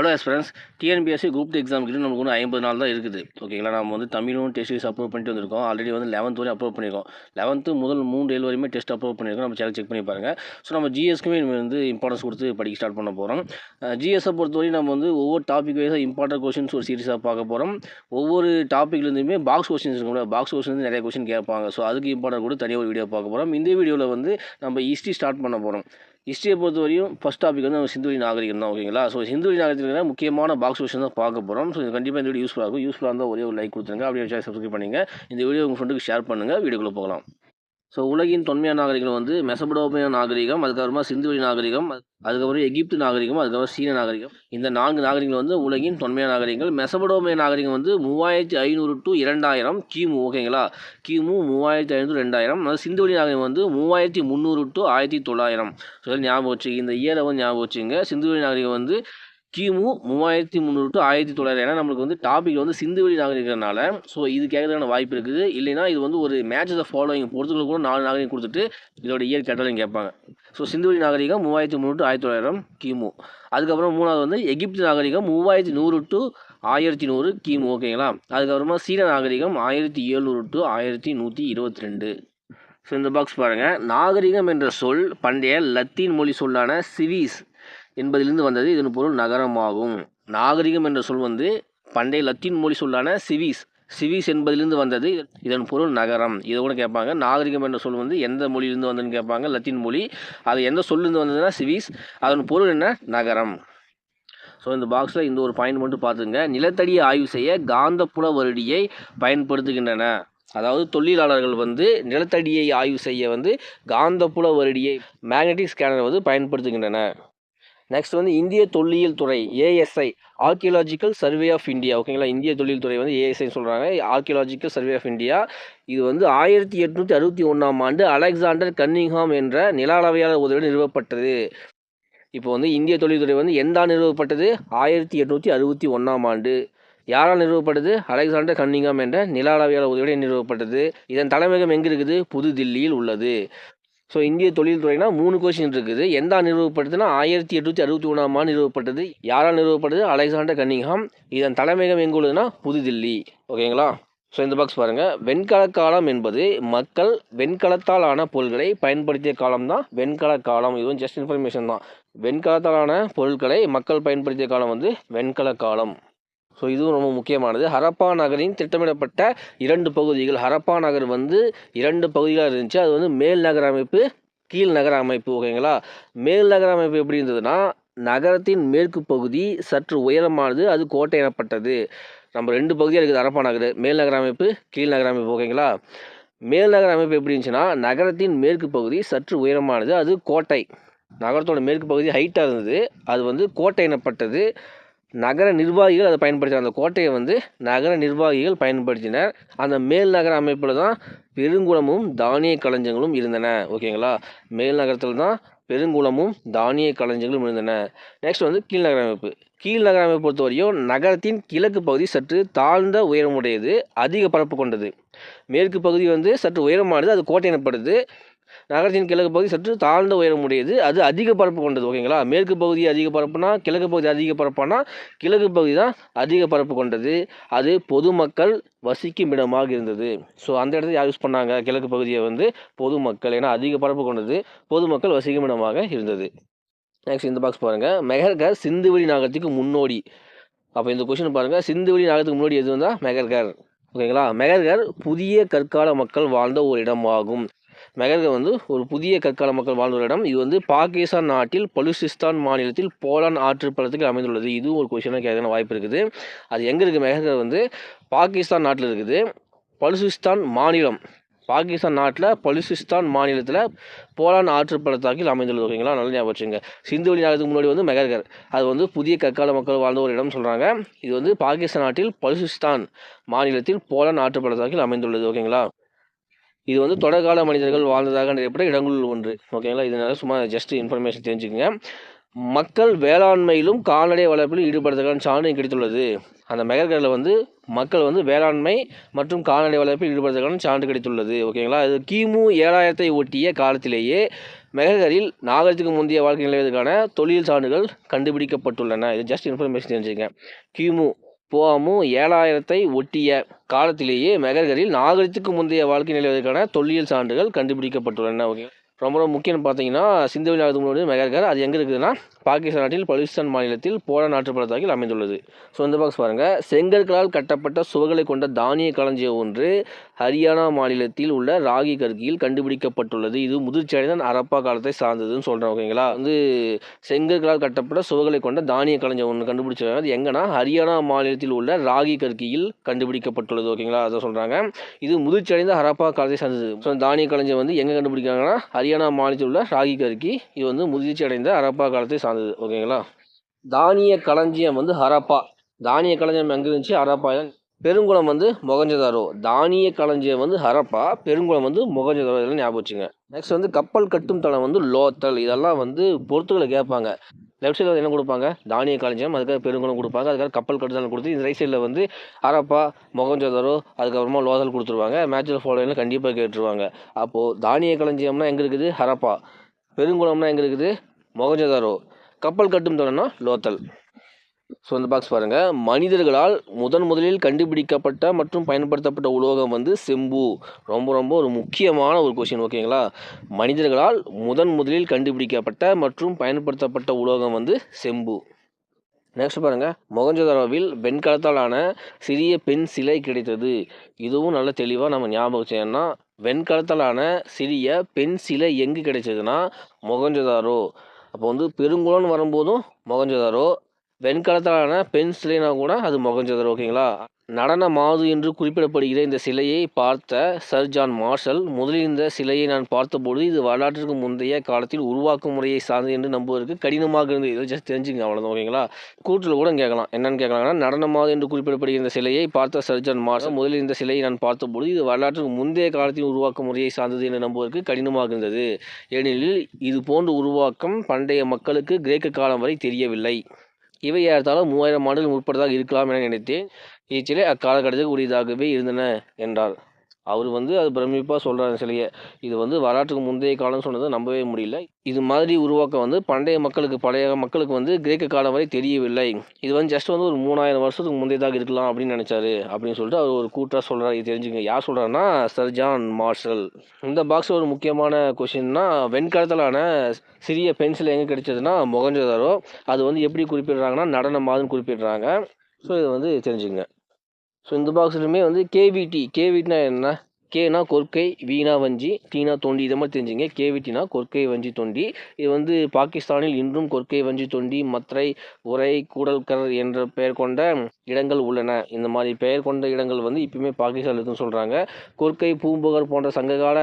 Hello எஸ்பிரன்ஸ் TNPSC group எக்ஸாமுக்கு நமக்கு ஒன்று ஐம்பது நாள் தான் இருக்குது. ஓகேங்களா நம்ம வந்து தமிழும் டெஸ்ட் சீரிஸ் அப்லோட் பண்ணிட்டு வந்திருக்கோம். ஆல்ரெடி வந்து லெவன்த் வரையும் அப்லோட் பண்ணியிருக்கோம் லெவன்த்து முதல் மூணு ஏழு வரையுமே டெஸ்ட் அப்லோட் பண்ணியிருக்கோம் நம்ம சேனல் செக் பண்ணி பாருங்கள் ஸோ நம்ம ஜிஎஸ்க்குமே வந்து இம்பார்ட்டன்ஸ் கொடுத்து படிக்க ஸ்டார்ட் பண்ண போகிறோம் ஜிஎஸ்ஸை பொறுத்தவரையும் நம்ம வந்து ஒவ்வொரு டாபிக் வைஸாக இம்பார்ட்டன்ட் கொஷின்ஸ் ஒரு சீரிஸாக பார்க்க போகிறோம் ஒவ்வொரு டாப்பிக்லேருந்துமே பாக்ஸ் கொஷின்ஸ் இருக்கும்ல பாக்ஸ் கொஷின் நிறைய கொஷின் கேட்பாங்க. ஸோ அதுக்கு இம்பார்ட்டன்ட் கூட தனியாக ஒரு வீடியோ பார்க்க போகிறோம் இந்த வீடியோவில் வந்து நம்ம ஹிஸ்ட்ரி ஸ்டார்ட் பண்ண போகிறோம் ஹிஸ்ட்ரியை பொறுத்த வரையும் ஃபஸ்ட் டாபிக் வந்து நம்ம சிந்துவெளி நாகரிகம் தான் ஓகேங்களா ஸோ சிந்துவெளி நாகரிகத்தில் முக்கியமான பாக்ஸ் விஷயம் தான் பார்க்க போகிறோம் ஸோ இது கண்டிப்பாக இந்த வீடியோ யூஸ்ஃபுல்லாக இருக்கும். யூஸ்ஃபுல்லாக இருந்தால் ஒரே ஒரு லைக் கொடுத்துருங்க. அப்படியே சப்ஸ்கிரைப் பண்ணிங்க. இந்த வீடியோ உங்கள் ஃப்ரெண்டுக்கு ஷேர் பண்ணுங்கள் வீடியோக்குள்ளே போகலாம். ஸோ உலகின் தொன்மையான நாகரிகம் வந்து மெசபடோமிய நாகரிகம் அதுக்கப்புறமா சிந்துவெளி நாகரிகம் அதுக்கப்புறம் எகிப்து நாகரிகம் அதுக்கப்புறம் சீன நாகரிகம். இந்த நான்கு நாகரிகங்கள் வந்து உலகின் தொன்மையான நாகரிகங்கள். மெசபடோமிய நாகரிகம் வந்து மூவாயிரத்தி ஐநூறு டு இரண்டாயிரம் கிமு ஓகேங்களா? கிமு மூவாயிரத்தி ஐநூறு ரெண்டாயிரம் அதாவது சிந்துவெளி நாகரிகம் வந்து மூவாயிரத்தி முந்நூறு டு ஆயிரத்தி தொள்ளாயிரம். ஸோ ஞாபகம் வச்சு இந்த இயரை வந்து ஞாபகம் வச்சுங்க சிந்துவெளி நாகரிகம் வந்து கிமு மூவாயிரத்தி முந்நூறு டு ஆயிரத்தி தொள்ளாயிரம். ஏன்னா நம்மளுக்கு வந்து டாபிக் வந்து சிந்துவெளி நாகரிகனால ஸோ இது கேட்கறதுக்கான வாய்ப்பு இருக்குது. இல்லைனா இது வந்து ஒரு மேட்சஸ் ஆஃப் ஃபாலோயிங் பொறுத்துக்கள் கூட நாலு நாகரிகம் கொடுத்துட்டு இதோட இயர் கேட்டாலும் கேட்பாங்க. ஸோ சிந்துவெளி நாகரிகம் மூவாயிரத்தி முந்நூறு டு ஆயிரத்தி தொள்ளாயிரம் கிமு. அதுக்கப்புறம் மூணாவது வந்து எகிப்து நாகரிகம் மூவாயிரத்தி நூறு டு ஆயிரத்தி நூறு கிமு ஓகேங்களா? அதுக்கப்புறமா சீன நாகரிகம் ஆயிரத்தி ஏழுநூறு டு ஆயிரத்தி நூற்றி இருபத்தி ரெண்டு ஸோ இந்த பாக்ஸ் பாருங்கள் நாகரிகம் என்ற சொல் பண்டைய லத்தீன் மொழி சொல்லான சிவிஸ் என்பதிலிருந்து வந்தது இதன் பொருள் நகரமாகும். நாகரிகம் என்ற சொல் வந்து பண்டைய லத்தீன் மொழி சொல்லான சிவிஸ். சிவிஸ் என்பதிலிருந்து வந்தது இதன் பொருள் நகரம். இதை கூட கேட்பாங்க. நாகரிகம் என்ற சொல் வந்து எந்த மொழியிலிருந்து வந்ததுன்னு கேட்பாங்க. லத்தீன் மொழி. அது எந்த சொல்லிருந்து வந்ததுன்னா சிவிஸ். அதன் பொருள் என்ன? நகரம். ஸோ இந்த பாக்ஸில் இந்த ஒரு பாயிண்ட் மட்டும் பார்த்துங்க. நிலத்தடியை ஆய்வு செய்ய காந்தப்புல வருடியை பயன்படுத்துகின்றன. அதாவது தொழிலாளர்கள் வந்து நிலத்தடியை ஆய்வு செய்ய வந்து காந்தப்புல வருடியை மேக்னெட்டிக் ஸ்கேனர் வந்து பயன்படுத்துகின்றன. நெக்ஸ்ட் வந்து இந்திய தொல்லியல் துறை ASI archaeological survey of India ஓகேங்களா இந்திய தொழில் துறை வந்து ஏஎஸ்ஐன்னு சொல்கிறாங்க ஆர்கியலாஜிக்கல் சர்வே ஆஃப் இந்தியா இது வந்து ஆயிரத்தி எட்நூற்றி அறுபத்தி ஒன்றாம் ஆண்டு அலெக்சாண்டர் கன்னிங்ஹாம் என்ற நில அளவையாளர் உதவியுடன் நிறுவப்பட்டது. இப்போ வந்து இந்திய தொழில்துறை வந்து எந்த ஆண்டு நிறுவப்பட்டது? ஆயிரத்தி எட்நூற்றி அறுபத்தி ஒன்றாம் ஆண்டு. யாரால் நிறுவப்பட்டது? அலெக்சாண்டர் கன்னிங்காம் என்ற நில அளவையாளர் உதவியுடன் நிறுவப்பட்டது. இதன் தலைமையகம் எங்கே இருக்குது? புதுதில்லியில் உள்ளது. ஸோ இந்திய தொழில்துறைனா மூணு கொஷின் இருக்குது. எந்த ஆண்டு நிறுவப்பட்டதுன்னா ஆயிரத்தி எட்நூற்றி அறுபத்தி ஒன்றாம் ஆண்டு நிறுவப்பட்டது. யாரால் நிறுவப்பட்டது? Alexander Cunningham. இதன் தலைமையகம் எங்கே உள்ளதுன்னா புதுதில்லி. ஓகேங்களா? ஸோ இந்த பாக்ஸ் பாருங்கள் வெண்கல காலம் என்பது மக்கள் வெண்கலத்தால் ஆன பொருட்களை பயன்படுத்திய காலம் தான் வெண்கல காலம். இதுவும் ஜஸ்ட் இன்ஃபர்மேஷன் தான். வெண்கலத்தாலான பொருட்களை மக்கள் பயன்படுத்திய காலம் வந்து வெண்கல காலம். ஸோ இதுவும் ரொம்ப முக்கியமானது. ஹரப்பா நகரின் திட்டமிடப்பட்ட இரண்டு பகுதிகள். ஹரப்பா நகர் வந்து இரண்டு பகுதிகளாக இருந்துச்சு. அது வந்து மேல் நகர அமைப்பு கீழ் நகர அமைப்பு ஓகேங்களா? மேல் நகர அமைப்பு எப்படி இருந்ததுன்னா நகரத்தின் மேற்கு பகுதி சற்று உயரமானது அது கோட்டை எனப்பட்டது. நம்ம ரெண்டு பகுதியாக இருக்குது ஹரப்பா நகர். மேல் நகர அமைப்பு கீழ் நகர அமைப்பு ஓகேங்களா? மேல் நகர அமைப்பு எப்படி இருந்துச்சுன்னா நகரத்தின் மேற்கு பகுதி சற்று உயரமானது அது கோட்டை. நகரத்தோட மேற்கு பகுதி ஹைட்டாக இருந்தது. அது வந்து கோட்டை எனப்பட்டது. நகர நிர்வாகிகள் அதை பயன்படுத்தினர் அந்த கோட்டையை வந்து நகர நிர்வாகிகள் பயன்படுத்தினர். அந்த மேல் நகர அமைப்பில் தான் பெருங்குளமும் தானிய களஞ்சங்களும் இருந்தன. ஓகேங்களா மேல் நகரத்தில் தான் பெருங்குளமும் தானிய களஞ்சங்களும் இருந்தன. நெக்ஸ்ட் வந்து கீழ்நகர அமைப்பு. கீழ்நகர அமைப்பு பொறுத்தவரையும் நகரத்தின் கிழக்கு பகுதி சற்று தாழ்ந்த உயரமுடையது அதிக பரப்பு கொண்டது. மேற்கு பகுதி வந்து சற்று உயரமானது அது கோட்டை எனப்படுது. நகரத்தின் கிழக்கு பகுதி சற்று தாழ்ந்த உயரமுடையது. அது அதிக பரப்பு கொண்டது ஓகேங்களா? மேற்கு பகுதி அதிக பரப்புனா கிழக்கு பகுதி அதிக பரப்பானா கிழக்கு பகுதி தான் அதிக பரப்பு கொண்டது. அது பொதுமக்கள் வசிக்கும் இடமாக இருந்தது. ஸோ அந்த இடத்துல யார் யூஸ் பண்ணாங்க? கிழக்கு பகுதியை வந்து பொதுமக்கள் ஏன்னா அதிக பரப்பு கொண்டது. பொதுமக்கள் வசிக்கும் இடமாக இருந்தது. நெக்ஸ்ட் இந்த பாக்ஸ் பாருங்கள் மெகர்கர் சிந்துவெளி நாகரத்துக்கு முன்னோடி. அப்போ இந்த கொஷின் பாருங்கள் சிந்துவெளி நாகரத்துக்கு முன்னாடி எது வந்தால் மெகர்கர். ஓகேங்களா? மெகர்கர் புதிய கற்கால மக்கள் வாழ்ந்த ஒரு இடமாகும். மெகர்கர் வந்து ஒரு புதிய கற்கால மக்கள் வாழ்ந்த ஒரு இடம். இது வந்து பாகிஸ்தான் நாட்டில் பலுசிஸ்தான் மாநிலத்தில் போலான் ஆற்று அமைந்துள்ளது. இதுவும் ஒரு கொஷினாக கேட்கணும் வாய்ப்பு இருக்குது. அது எங்கே இருக்குது மெகர்கர் வந்து? பாகிஸ்தான் நாட்டில் இருக்குது. பலுசிஸ்தான் மாநிலம். பாகிஸ்தான் நாட்டில் பலுசிஸ்தான் மாநிலத்தில் போலான் ஆற்று பள்ளத்தாக்கில் அமைந்துள்ளது ஓகேங்களா நல்ல ஞாபகம் வச்சுங்க சிந்துவெளி நாளத்துக்கு முன்னாடி வந்து மெகர்கர். அது வந்து புதிய கற்கால மக்கள் வாழ்ந்த ஒரு இடம் சொல்கிறாங்க இது வந்து பாகிஸ்தான் நாட்டில் பலுசிஸ்தான் மாநிலத்தில் போலான் ஆற்று பள்ளத்தாக்கில் அமைந்துள்ளது ஓகேங்களா இது வந்து தொடர்கால மனிதர்கள் வாழ்ந்ததாக நிறையப்பட்ட இடங்களில் ஒன்று. ஓகேங்களா இதனால சும்மா ஜஸ்ட் இன்ஃபர்மேஷன் தெரிஞ்சுக்கங்க. மக்கள் வேளாண்மையிலும் கால்நடை வளர்ப்பிலும் ஈடுபடுறதுக்கான சான்று கிடைத்துள்ளது. அந்த மெகர்கரில் வந்து மக்கள் வந்து வேளாண்மை மற்றும் கால்நடை வளர்ப்பில் ஈடுபடுவதற்கான சான்று கிடைத்துள்ளது. ஓகேங்களா இது கிமு ஏழாயிரத்தை ஒட்டிய காலத்திலேயே மெகர்கரில் நாகரிகத்துக்கு முந்தைய வாழ்க்கை நிலையத்துக்கான தொழில் சான்றுகள் கண்டுபிடிக்கப்பட்டுள்ளன. இது ஜஸ்ட் இன்ஃபர்மேஷன் தெரிஞ்சுங்க கிமு போமு ஏழாயிரத்தை ஒட்டிய காலத்திலேயே மெகர்கரில் நாகரிகத்துக்கு முந்தைய வாழ்க்கை நிலவதற்கான தொல்லியல் சான்றுகள் கண்டுபிடிக்கப்பட்டுள்ளன. ஓகே. ரொம்ப ரொம்ப முக்கியம்னு பார்த்தீங்கன்னா சிந்துவெளி நாடு முன்னாடி மெகர்கர் அது எங்கே இருக்குதுன்னா பாகிஸ்தான் நாட்டில் பலுச்சிஸ்தான் மாநிலத்தில் போரா நாட்டு பள்ளத்தாக்கில் அமைந்துள்ளது. ஸோ இந்த பாக்ஸ் பாருங்கள் செங்கற்களால் கட்டப்பட்ட சுவர்களை கொண்ட தானிய களஞ்சியம் ஒன்று ஹரியானா மாநிலத்தில் உள்ள ராகி கற்கியில் கண்டுபிடிக்கப்பட்டுள்ளது. இது முதிர்ச்சியடைந்த அரப்பா காலத்தை சார்ந்ததுன்னு சொல்கிறேன் ஓகேங்களா வந்து செங்கற்களால் கட்டப்பட்ட சுவர்களை கொண்ட தானிய களஞ்சியம் ஒன்று கண்டுபிடிச்சிருக்காங்க. அது எங்கன்னா ஹரியானா மாநிலத்தில் உள்ள ராகி கற்கியில் கண்டுபிடிக்கப்பட்டுள்ளது ஓகேங்களா அதை சொல்கிறாங்க இது முதிர்ச்சியடைந்த ஹரப்பா காலத்தை சார்ந்தது. ஸோ தானிய களஞ்சியம் வந்து எங்கே கண்டுபிடிக்கிறாங்கன்னா ஹரியானா மாநிலத்தில் உள்ள ராகி கற்கி இது வந்து முதிர்ச்சி அடைந்த ஹரப்பா காலத்தை சார்ந்தது ஓகேங்களா? தானிய களஞ்சியம் வந்து ஹரப்பா. தானிய களஞ்சியம் எங்கே இருந்துச்சு? ஹரப்பா. பெருங்குளம் வந்து மொகஞ்சதாரோ. தானிய களஞ்சியம் வந்து ஹரப்பா. பெருங்குளம் வந்து மொகஞ்சதாரோ. இதெல்லாம் ஞாபகம் வச்சுங்க. நெக்ஸ்ட் வந்து கப்பல் கட்டும் தளம் வந்து லோத்தல். இதெல்லாம் வந்து பொறுத்துக்களை கேட்பாங்க. லெஃப்ட் சைடில் என்ன கொடுப்பாங்க? தானிய களஞ்சியம் அதுக்காக பெருங்குளம் கொடுப்பாங்க. அதுக்காக கப்பல் கட்டுதல் கொடுத்து இந்த ரைட் சைடில் வந்து ஹரப்பா மொகஞ்சதாரோ அதுக்கப்புறமா லோதல் கொடுத்துருவாங்க. மேட்சில் ஃபாலோவில் கண்டிப்பாக கேட்டுருவாங்க. அப்போது தானிய களஞ்சியம்னா எங்கே இருக்குது? ஹரப்பா. பெருங்குளம்னா எங்கே இருக்குது? மொகஞ்சதாரோ. கப்பல் கட்டும் தொடர்னா லோத்தல். ஸோ இந்த பாக்ஸ் பாருங்கள் மனிதர்களால் முதன் முதலில் கண்டுபிடிக்கப்பட்ட மற்றும் பயன்படுத்தப்பட்ட உலோகம் வந்து செம்பு. ரொம்ப ரொம்ப ஒரு முக்கியமான ஒரு கொஷின் ஓகேங்களா மனிதர்களால் முதன் முதலில் கண்டுபிடிக்கப்பட்ட மற்றும் பயன்படுத்தப்பட்ட உலோகம் வந்து செம்பு. நெக்ஸ்ட் பாருங்கள் மொகஞ்சதாரோவில் வெண்கலத்தாலான சிறிய பெண் சிலை கிடைத்தது. இதுவும் நல்ல தெளிவாக நம்ம ஞாபகம் செய்யணும்னா வெண்கலத்தாலான சிறிய பெண் சிலை எங்கே கிடைச்சதுன்னா மொகஞ்சதாரோ. அப்போ வந்து பெருங்குளம்னு வரும்போதும் மொகஞ்சதாரோ வெண்கலத்தாலான பெண் சிலைனா கூட அது மொகஞ்சதாரோ ஓகேங்களா? நடன மாது என்று குறிப்பிடப்படுகிற இந்த சிலையை பார்த்த சர் ஜான் மார்ஷல் முதலில் இந்த சிலையை நான் பார்த்தபொழுது இது வரலாற்றுக்கு முந்தைய காலத்தில் உருவாக்கும் முறையை சார்ந்தது என்று நம்புவதற்கு கடினமாக இருந்தது. இதை ஜஸ்ட் தெரிஞ்சுங்க அவ்வளோதான் ஓகேங்களா? கூட்டில் கூட கேட்கலாம். என்னென்னு கேட்கலாம்னா நடன மாது என்று குறிப்பிடப்படுகிற இந்த சிலையை பார்த்த சர் ஜான் மார்ஷல் முதலில் இந்த சிலையை நான் பார்த்தபொழுது இது வரலாற்றுக்கு முந்தைய காலத்தில் உருவாக்கும் முறையை சார்ந்தது என்று நம்புவதற்கு கடினமாக இருந்தது. ஏனெனில் இது போன்ற உருவாக்கம் பண்டைய மக்களுக்கு கிரேக்க காலம் வரை தெரியவில்லை. இவை ஏறத்தாலும் மூவாயிரம் ஆண்டுகள் முற்பட்டதாக இருக்கலாம் என நினைத்தேன். இச்சிலை அக்காலகட்டத்துக்கு உரியதாகவே இருந்தன என்றார். அவர் வந்து அது பிரமிப்பாக சொல்கிறார் சிலையை. இது வந்து வரலாற்றுக்கு முந்தைய காலம்னு சொன்னதை நம்பவே முடியல. இது மாதிரி உருவாக்கம் வந்து பண்டைய மக்களுக்கு பழைய மக்களுக்கு வந்து கிரேக்க காலம் வரை தெரியவில்லை. இது வந்து ஜஸ்ட் வந்து ஒரு மூணாயிரம் வருஷத்துக்கு முந்தையதாக இருக்கலாம் அப்படின்னு நினச்சாரு அப்படின்னு சொல்லிட்டு அவர் ஒரு கூட்டாக சொல்கிறார் இது தெரிஞ்சுங்க யார் சொல்கிறாருன்னா சர் ஜான் மார்ஷல் இந்த பாக்ஸ் ஒரு முக்கியமான கொஷின்னா வெண்கலத்திலான சிறிய பென்சில் எங்கே கிடைச்சதுன்னா முகஞ்சதாரோ அது வந்து எப்படி குறிப்பிடுறாங்கன்னா நடனமாதுன்னு குறிப்பிடுறாங்க. ஸோ இதை வந்து தெரிஞ்சுங்க ஸோ இந்த பாக்ஸ்லையுமே வந்து கேவிடி கேவிட்னா என்ன? கேனா கொர்க்கை வீணா வஞ்சி டீனா தொண்டி. இதை மாதிரி தெரிஞ்சுங்க. கேவிட்டினா கொர்க்கை வஞ்சி தொண்டி. இது வந்து பாகிஸ்தானில் இன்றும் கொர்க்கை வஞ்சி தொண்டி மத்ரை உரை கூடல்கர் என்ற பெயர் கொண்ட இடங்கள் உள்ளன. இந்த மாதிரி பெயர் கொண்ட இடங்கள் வந்து இப்பயுமே பாகிஸ்தான் இருக்குன்னு சொல்கிறாங்க கொர்க்கை பூம்புகார் போன்ற சங்ககால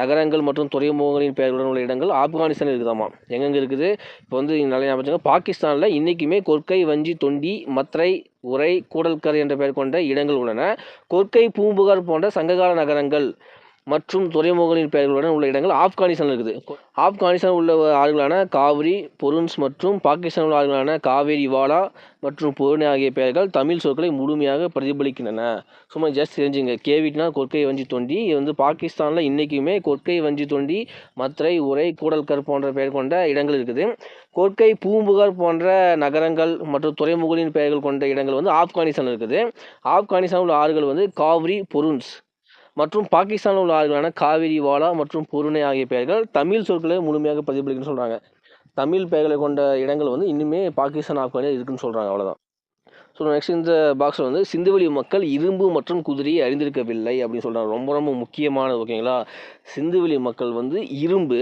நகரங்கள் மற்றும் துறைமுகங்களின் பெயர்களுடன் உள்ள இடங்கள் ஆப்கானிஸ்தான் இருக்குதாமா? எங்கெங்கே இருக்குது? இப்போ வந்து நல்ல ஞாபகம் பாகிஸ்தானில் இன்றைக்குமே கொர்க்கை வஞ்சி தொண்டி மத்ரை உரை கூடல்கர் என்ற பெயர் கொண்ட இடங்கள் உள்ளன. கொற்கை பூம்புகார் போன்ற சங்ககால நகரங்கள் மற்றும் துறைமுகங்களின் பெயர்களுடன் உள்ள இடங்கள் ஆப்கானிஸ்தான் இருக்குது. ஆப்கானிஸ்தான் உள்ள ஆறுகளான காவிரி பொருன்ஸ் மற்றும் பாகிஸ்தான் உள்ள ஆறுகளான காவேரி வாலா மற்றும் பொருணை ஆகிய பெயர்கள் தமிழ் சொற்களை முழுமையாக பிரதிபலிக்கின்றன. சும்மா ஜஸ்ட் தெரிஞ்சுங்க. கேவிட்னா கொற்கை வஞ்சி தொண்டி. இது வந்து பாகிஸ்தானில் இன்றைக்குமே கொற்கை வஞ்சி தொண்டி மத்ரை உரை கூடல்கர் போன்ற பெயர் கொண்ட இடங்கள் இருக்குது. கொற்கை பூம்புகார் போன்ற நகரங்கள் மற்றும் துறைமுகங்களின் பெயர்கள் கொண்ட இடங்கள் வந்து ஆப்கானிஸ்தான் இருக்குது. ஆப்கானிஸ்தான் உள்ள ஆறுகள் வந்து காவிரி பொருன்ஸ் மற்றும் பாகிஸ்தானில் உள்ள ஆறுகளான காவிரி வாலா மற்றும் பொருணை ஆகிய பெயர்கள் தமிழ் சொற்களை முழுமையாக பிரதிபலிக்குன்னு சொல்கிறாங்க தமிழ் பெயர்களை கொண்ட இடங்கள் வந்து இன்னுமே பாகிஸ்தான் ஆப்கானில் இருக்குன்னு சொல்கிறாங்க அவ்வளோதான் ஸோ நெக்ஸ்ட் இந்த பாக்ஸில் வந்து சிந்துவெளி மக்கள் இரும்பு மற்றும் குதிரையை அறிந்திருக்கவில்லை அப்படின்னு சொல்கிறாங்க ரொம்ப ரொம்ப முக்கியமானது ஓகேங்களா? சிந்துவெளி மக்கள் வந்து இரும்பு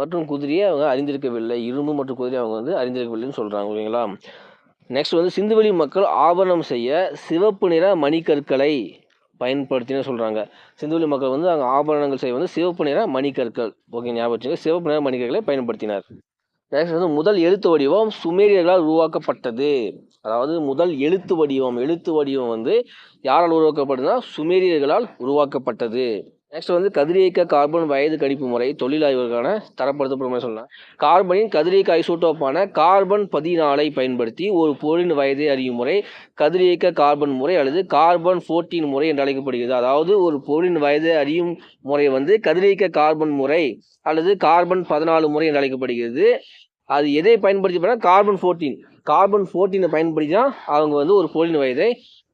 மற்றும் குதிரையை அவங்க அறிந்திருக்கவில்லை. இரும்பு மற்றும் குதிரையை அவங்க வந்து அறிந்திருக்கவில்லைன்னு சொல்கிறாங்க ஓகேங்களா? நெக்ஸ்ட் வந்து சிந்துவெளி மக்கள் ஆபரணம் செய்ய சிவப்பு நிற மணிக்கற்களை பயன்படுத்தினு சொல்கிறாங்க சிந்துவெளி மக்கள் வந்து அங்கே ஆபரணங்கள் செய்ய வந்து சிவப்பு நிற மணிக்கற்கள் ஓகே ஞாபகம் வச்சுங்க சிவப்பு நிற மணிக்கற்களை பயன்படுத்தினார். நெக்ஸ்ட் வந்து முதல் எழுத்து வடிவம் சுமேரியர்களால் உருவாக்கப்பட்டது. அதாவது முதல் எழுத்து வடிவம் எழுத்து வடிவம் வந்து யாரால் உருவாக்கப்பட்டதுன்னா சுமேரியர்களால் உருவாக்கப்பட்டது. நெக்ஸ்ட் வந்து கதிரியக்க கார்பன் வயது கணிப்பு முறை தொழில் ஆய்வுக்கான தரப்படுத்தப்படும் சொல்லலாம். கார்பனின் கதிரியக்க ஐசோட்டோப்பான கார்பன் பதினாலை பயன்படுத்தி ஒரு பொருளின் வயதை அறியும் முறை கதிரியக்க கார்பன் முறை அல்லது கார்பன் ஃபோர்டீன் முறை என்று அழைக்கப்படுகிறது. அதாவது ஒரு பொருளின் வயதை அறியும் முறை வந்து கதிரியக்க கார்பன் முறை அல்லது கார்பன் பதினாலு முறை என்று அழைக்கப்படுகிறது. அது எதை பயன்படுத்தி பண்ணால் கார்பன் ஃபோர்டீன் கார்பன் ஃபோர்டீனை பயன்படுத்தி தான் அவங்க வந்து ஒரு பொருளின் வயதை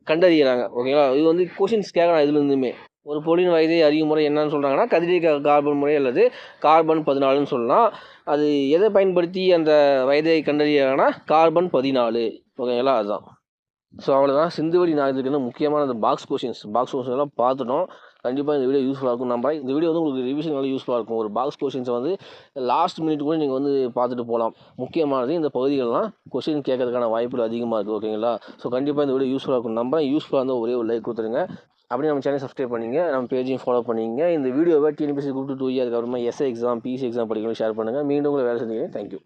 கண்டறிகிறாங்க ஓகேங்களா இது வந்து கொஷின்ஸ் கேட்கலாம் இதுலேருந்துமே ஒரு பொருளின் வயதை அறியும் முறை என்னன்னு சொல்கிறாங்கன்னா கதிரியக்க கார்பன் முறை அல்லது கார்பன் பதினாலுன்னு சொல்லலாம். அது எதை பயன்படுத்தி அந்த வயதை கண்டறியறாங்கன்னா கார்பன் பதினாலு. ஓகேங்களா? அதுதான் ஸோ அவ்வளோதான் சிந்துவெளி நாகரிகத்தில் முக்கியமான அந்த பாக்ஸ் கொஷின்ஸ் பாக்ஸ் கொஷின்ஸ்லாம் பார்த்துட்டோம். கண்டிப்பாக இந்த வீடியோ யூஸ்ஃபுல்லாக இருக்கும் நம்ம இந்த வீடியோ வந்து உங்களுக்கு ரிவிஷன் நல்லா யூஸ்ஃபுல்லாக இருக்கும். ஒரு பாக்ஸ் கொஷின்ஸை வந்து லாஸ்ட் மினிட் கூட நீங்கள் வந்து பார்த்துட்டு போகலாம் முக்கியமானது இந்த பகுதிகளெலாம் கொஷின் கேட்கறதுக்கான வாய்ப்புகள் அதிகமாக இருக்குது ஓகேங்களா? ஸோ கண்டிப்பாக இந்த வீடியோ யூஸ்ஃபுல்லாக இருக்கும் நம்ம யூஸ்ஃபுல்லாக இருந்தால் ஒரே ஒரு லைக் கொடுத்துருங்க அப்படியே நம்ம சேனல் சப்ஸ்கிரைப் பண்ணிங்க நம்ம பேஜையும் ஃபாலோ பண்ணிங்க. இந்த வீடியோவை டிஎன்பிசி குரூப் டூ இயர் அதுக்கப்புறமா எஸ்ஐ எக்ஸாம் பிசி எக்ஸாம் படிக்கணும் ஷேர் பண்ணுங்கள் மீண்டும் உங்களை வேலை செஞ்சீங்க தேங்க்யூ